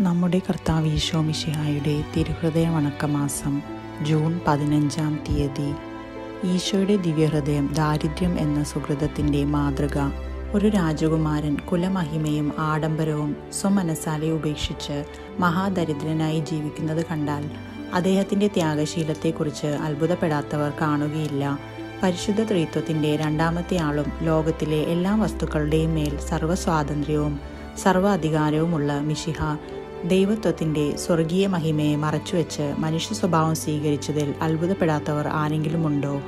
നമ്മുടെ കർത്താവ് ഈശോ മിശിഹായുടെ തിരുഹൃദയ വണക്കമാസം ജൂൺ പതിനഞ്ചാം തീയതി. ഈശോയുടെ ദിവ്യഹൃദയം ദാരിദ്ര്യം എന്ന സുഹൃതത്തിന്റെ മാതൃക ഒരു രാജകുമാരൻ കുലമഹിമയും ആഡംബരവും സ്വമനസാലെ ഉപേക്ഷിച്ച് മഹാദരിദ്രനായി ജീവിക്കുന്നത് കണ്ടാൽ അദ്ദേഹത്തിന്റെ ത്യാഗശീലത്തെക്കുറിച്ച് അത്ഭുതപ്പെടാത്തവർ കാണുകയില്ല. പരിശുദ്ധ ത്രിത്വത്തിന്റെ രണ്ടാമത്തെ ആളും ലോകത്തിലെ എല്ലാ വസ്തുക്കളുടെയും മേൽ സർവസ്വാതന്ത്ര്യവും സർവ അധികാരവുമുള്ള മിശിഹ ദൈവത്വത്തിന്റെ സ്വർഗീയ മഹിമയെ മറച്ചുവെച്ച് മനുഷ്യ സ്വഭാവം സ്വീകരിച്ചതിൽ അത്ഭുതപ്പെടാത്തവർ ആരെങ്കിലുമുണ്ടോ?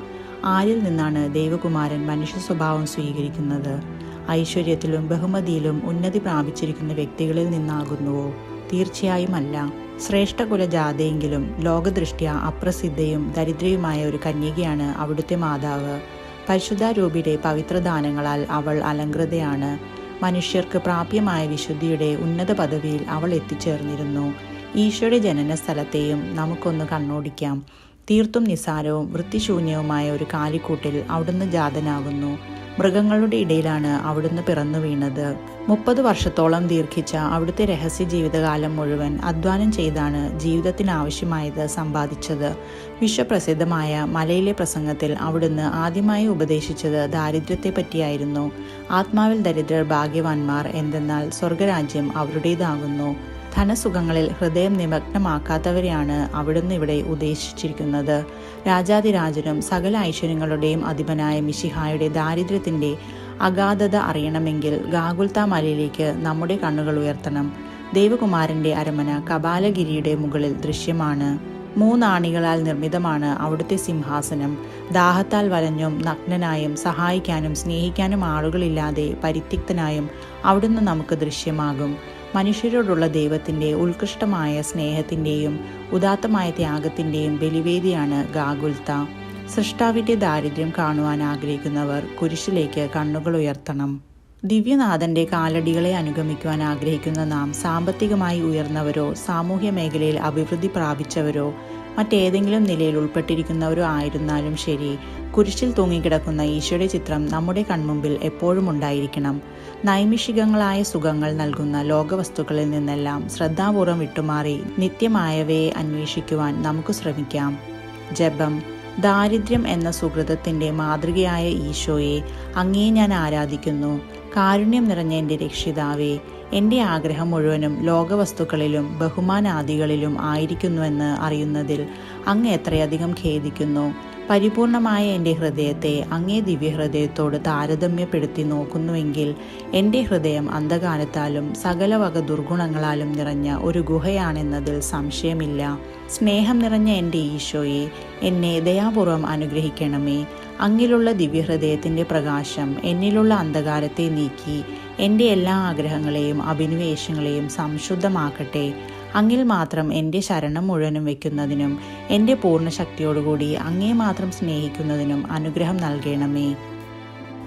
ആരിൽ നിന്നാണ് ദൈവകുമാരൻ മനുഷ്യ സ്വഭാവം സ്വീകരിക്കുന്നത്? ഐശ്വര്യത്തിലും ബഹുമതിയിലും ഉന്നതി പ്രാപിച്ചിരിക്കുന്ന വ്യക്തികളിൽ നിന്നാകുന്നുവോ? തീർച്ചയായും അല്ല. ശ്രേഷ്ഠകുലജാതയെങ്കിലും ലോകദൃഷ്ട്യ അപ്രസിദ്ധയും ദരിദ്രയുമായ ഒരു കന്യകയാണ് അവിടുത്തെ മാതാവ്. പരിശുദ്ധാരൂപിയുടെ പവിത്രദാനങ്ങളാൽ അവൾ അലങ്കൃതയാണ് മനുഷ്യർക്ക് പ്രാപ്യമായ വിശുദ്ധിയുടെ ഉന്നത പദവിയിൽ അവൾ എത്തിച്ചേർന്നിരുന്നു. ഈശോയുടെ ജനന സ്ഥലത്തെയും നമുക്കൊന്ന് കണ്ണോടിക്കാം. തീർത്തും നിസാരവും വൃത്തിശൂന്യവുമായ ഒരു കാലിക്കൂട്ടിൽ അവിടുന്ന് ജാതനാകുന്നു. മൃഗങ്ങളുടെ ഇടയിലാണ് അവിടുന്ന് പിറന്നു വീണത്. മുപ്പത് വർഷത്തോളം ദീർഘിച്ച അവിടുത്തെ രഹസ്യ ജീവിതകാലം മുഴുവൻ അധ്വാനം ചെയ്താണ് ജീവിതത്തിനാവശ്യമായത് സമ്പാദിച്ചത്. വിശ്വപ്രസിദ്ധമായ മലയിലെ പ്രസംഗത്തിൽ അവിടുന്ന് ആദ്യമായി ഉപദേശിച്ചത് ദാരിദ്ര്യത്തെ പറ്റിയായിരുന്നു. ആത്മാവിൽ ദരിദ്രർ ഭാഗ്യവാന്മാർ എന്തെന്നാൽ സ്വർഗരാജ്യം അവരുടേതാകുന്നു. ധനസുഖങ്ങളിൽ ഹൃദയം നിമഗ്നമാക്കാത്തവരെയാണ് അവിടുന്ന് ഇവിടെ ഉദ്ദേശിച്ചിരിക്കുന്നത്. രാജാതിരാജനും സകല ഐശ്വര്യങ്ങളുടെയും അധിപനായ മിഷിഹായുടെ ദാരിദ്ര്യത്തിന്റെ അഗാധത അറിയണമെങ്കിൽ ഗാഗുൽത്ത മലയിലേക്ക് നമ്മുടെ കണ്ണുകൾ ഉയർത്തണം. ദേവകുമാരന്റെ അരമന കപാലഗിരിയുടെ മുകളിൽ ദൃശ്യമാണ്. മൂന്നാണികളാൽ നിർമ്മിതമാണ് അവിടുത്തെ സിംഹാസനം. ദാഹത്താൽ വലഞ്ഞും നഗ്നനായും സഹായിക്കാനും സ്നേഹിക്കാനും ആളുകളില്ലാതെ പരിത്യക്തനായും അവിടുന്ന് നമുക്ക് ദൃശ്യമാകും. മനുഷ്യരോടുള്ള ദൈവത്തിന്റെ ഉത്കൃഷ്ടമായ സ്നേഹത്തിന്റെയും ഉദാത്തമായ ത്യാഗത്തിന്റെയും ബലിവേദിയാണ് ഗാഗുൽത്ത. സൃഷ്ടാവിന്റെ ദാരിദ്ര്യം കാണുവാൻ ആഗ്രഹിക്കുന്നവർ കുരിശിലേക്ക് കണ്ണുകൾ ഉയർത്തണം. ദിവ്യനാഥന്റെ കാലടികളെ അനുഗമിക്കുവാൻ ആഗ്രഹിക്കുന്ന നാം സാമ്പത്തികമായി ഉയർന്നവരോ സാമൂഹ്യ മേഖലയിൽ അഭിവൃദ്ധി പ്രാപിച്ചവരോ മറ്റേതെങ്കിലും നിലയിൽ ഉൾപ്പെട്ടിരിക്കുന്നവരോ ആയിരുന്നാലും ശരി. കുരിശിൽ തൂങ്ങിക്കിടക്കുന്ന ഈശോയുടെ ചിത്രം നമ്മുടെ കൺമുമ്പിൽ എപ്പോഴും ഉണ്ടായിരിക്കണം. നൈമിഷികങ്ങളായ സുഖങ്ങൾ നൽകുന്ന ലോകവസ്തുക്കളിൽ നിന്നെല്ലാം ശ്രദ്ധാപൂർവം വിട്ടുമാറി നിത്യമായവയെ അന്വേഷിക്കുവാൻ നമുക്ക് ശ്രമിക്കാം. ജപം ദാരിദ്ര്യം എന്ന സുഹൃതത്തിന്റെ മാതൃകയായ ഈശോയെ അങ്ങേ ഞാൻ ആരാധിക്കുന്നു. കാരുണ്യം നിറഞ്ഞ എന്റെ രക്ഷിതാവേ എന്റെ ആഗ്രഹം മുഴുവനും ലോകവസ്തുക്കളിലും ബഹുമാനാദികളിലും ആയിരിക്കുന്നുവെന്ന് അറിയുന്നതിൽ അങ്ങ് എത്രയധികം ഖേദിക്കുന്നു. പരിപൂർണമായ എന്റെ ഹൃദയത്തെ അങ്ങേ ദിവ്യഹൃദയത്തോട് താരതമ്യപ്പെടുത്തി നോക്കുന്നുവെങ്കിൽ എന്റെ ഹൃദയം അന്ധകാരത്താലും സകല വക ദുർഗുണങ്ങളാലും നിറഞ്ഞ ഒരു ഗുഹയാണെന്നതിൽ സംശയമില്ല. സ്നേഹം നിറഞ്ഞ എന്റെ ഈശോയെ എന്നെ ദയാപൂർവം അനുഗ്രഹിക്കണമേ. അങ്ങിലുള്ള ദിവ്യഹൃദയത്തിന്റെ പ്രകാശം എന്നിലുള്ള അന്ധകാരത്തെ നീക്കി എന്റെ എല്ലാ ആഗ്രഹങ്ങളെയും അഭിനിവേശങ്ങളെയും സംശുദ്ധമാക്കട്ടെ. അങ്ങിൽ മാത്രം എന്റെ ശരണം മുഴുവനും വയ്ക്കുന്നതിനും എന്റെ പൂർണ ശക്തിയോടുകൂടി അങ്ങേ മാത്രം സ്നേഹിക്കുന്നതിനും അനുഗ്രഹം നൽകണമേ.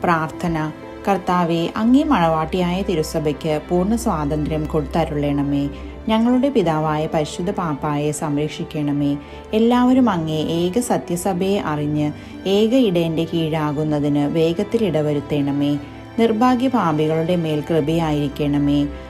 പ്രാർത്ഥന കർത്താവെ അങ്ങേ മണവാട്ടിയായ തിരുസഭയ്ക്ക് പൂർണ സ്വാതന്ത്ര്യം കൊടുത്തരുളണമേ. ഞങ്ങളുടെ പിതാവായ പരിശുദ്ധ പാപ്പായെ സംരക്ഷിക്കണമേ. എല്ലാവരും അങ്ങേ ഏക സത്യസഭയെ അറിഞ്ഞ് ഏക ഇടയന്റെ കീഴാകുന്നതിന് വേഗത്തിൽ ഇടവരുത്തണമേ. നിർഭാഗ്യ പാപികളുടെ മേൽ കൃപയായിരിക്കണമേ.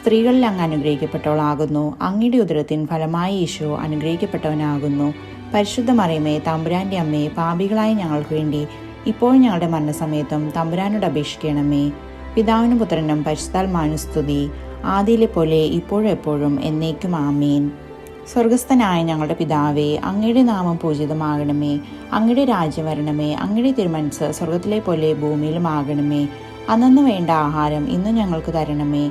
സ്ത്രീകളിൽ അങ്ങ് അനുഗ്രഹിക്കപ്പെട്ടവളാകുന്നു. അങ്ങയുടെ ഉദരത്തിൻ ഫലമായി ഈശോ അനുഗ്രഹിക്കപ്പെട്ടവനാകുന്നു. പരിശുദ്ധ മറിയമേ തമ്പുരാന്റെ അമ്മയെ പാപികളായ ഞങ്ങൾക്ക് വേണ്ടി ഇപ്പോൾ ഞങ്ങളുടെ മരണസമയത്തും തമ്പുരാനോട് അപേക്ഷിക്കണമേ. പിതാവിനും പുത്രനും പരിശുദ്ധാത്മാവിനും സ്തുതി. ആദിയിലെ പോലെ ഇപ്പോഴും എപ്പോഴും എന്നേക്കും ആമീൻ. സ്വർഗസ്ഥനായ ഞങ്ങളുടെ പിതാവേ അങ്ങയുടെ നാമം പൂജിതമാകണമേ. അങ്ങയുടെ രാജ്യം വരണമേ. അങ്ങയുടെ തിരുമനസ് സ്വർഗത്തിലെ പോലെ ഭൂമിയിലും ആകണമേ. അന്നു വേണ്ട ആഹാരം ഇന്ന് ഞങ്ങൾക്ക് തരണമേ.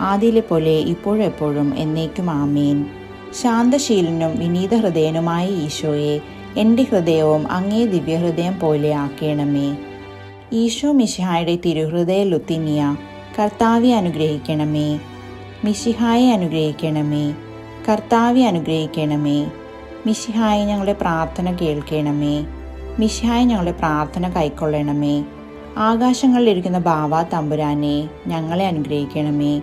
ആദിയിലെ പോലെ ഇപ്പോഴെപ്പോഴും എന്നേക്കും ആമേൻ. ശാന്തശീലനും വിനീത ഹൃദയനുമായ ഈശോയെ എന്റെ ഹൃദയവും അങ്ങേ ദിവ്യഹൃദയം പോലെ ആക്കണമേ. ഈശോ മിശിഹായുടെ തിരുഹൃദയ ലുത്തിനിയ കർത്താവെ അനുഗ്രഹിക്കണമേ. മിശിഹായെ അനുഗ്രഹിക്കണമേ. കർത്താവെ അനുഗ്രഹിക്കണമേ. മിശിഹായെ ഞങ്ങളുടെ പ്രാർത്ഥന കേൾക്കണമേ. മിശിഹായെ ഞങ്ങളുടെ പ്രാർത്ഥന കൈക്കൊള്ളണമേ. ആകാശങ്ങളിലിരിക്കുന്ന ബാവ തമ്പുരാനെ ഞങ്ങളെ അനുഗ്രഹിക്കണമേ.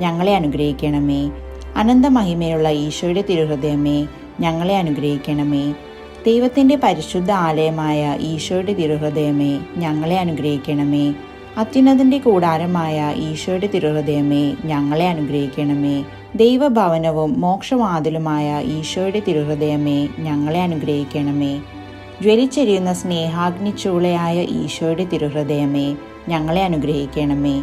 ഞങ്ങളെ അനുഗ്രഹിക്കണമേ. അനന്തമഹിമയുള്ള ഈശോയുടെ തിരുഹൃദയമേ ഞങ്ങളെ അനുഗ്രഹിക്കണമേ. ദൈവത്തിന്റെ പരിശുദ്ധ ആലയമായ ഈശോയുടെ തിരുഹൃദയമേ ഞങ്ങളെ അനുഗ്രഹിക്കണമേ. അത്യുന്നതിന്റെ കൂടാരമായ ഈശോയുടെ തിരുഹൃദയമേ ഞങ്ങളെ അനുഗ്രഹിക്കണമേ. ദൈവഭവനവും മോക്ഷവാതിലുമായ ഈശോയുടെ തിരുഹൃദയമേ ഞങ്ങളെ അനുഗ്രഹിക്കണമേ. ജ്വലിച്ചെരിയുന്ന സ്നേഹാഗ്നിച്ചൂളയായ ഈശോയുടെ തിരുഹൃദയമേ ഞങ്ങളെ അനുഗ്രഹിക്കണമേ.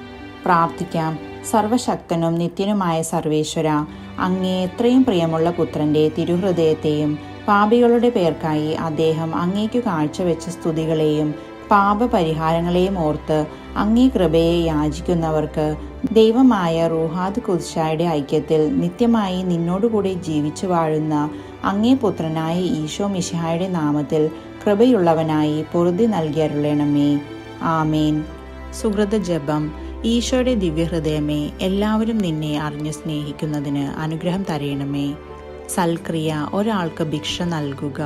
പ്രാർത്ഥിക്കാം. സർവശക്തനും നിത്യനുമായ സർവേശ്വര അങ്ങേ എത്രയും പ്രിയമുള്ള പുത്രന്റെ തിരുഹൃദയത്തെയും പാപികളുടെ പേർക്കായി അദ്ദേഹം അങ്ങേക്കു കാഴ്ചവെച്ച സ്തുതികളെയും പാപപരിഹാരങ്ങളെയും ഓർത്ത് അങ്ങേ കൃപയെ യാചിക്കുന്നവർക്ക് ദൈവമായ റൂഹാദ് കുദ്ഷായുടെ ഐക്യത്തിൽ നിത്യമായി നിന്നോടുകൂടി ജീവിച്ചു വാഴുന്ന അങ്ങേ പുത്രനായ ഈശോ മിഷിഹായുടെ നാമത്തിൽ കൃപയുള്ളവനായി പൊറുതി നൽകിയരുളണമേ ആമേൻ. സുഹൃത ജപം ഈശോയുടെ ദിവ്യഹൃദയമേ എല്ലാവരും നിന്നെ അറിഞ്ഞു സ്നേഹിക്കുന്നതിന് അനുഗ്രഹം തരയണമേ സൽക്രിയ ഒരാൾക്ക് ഭിക്ഷ നൽകുക.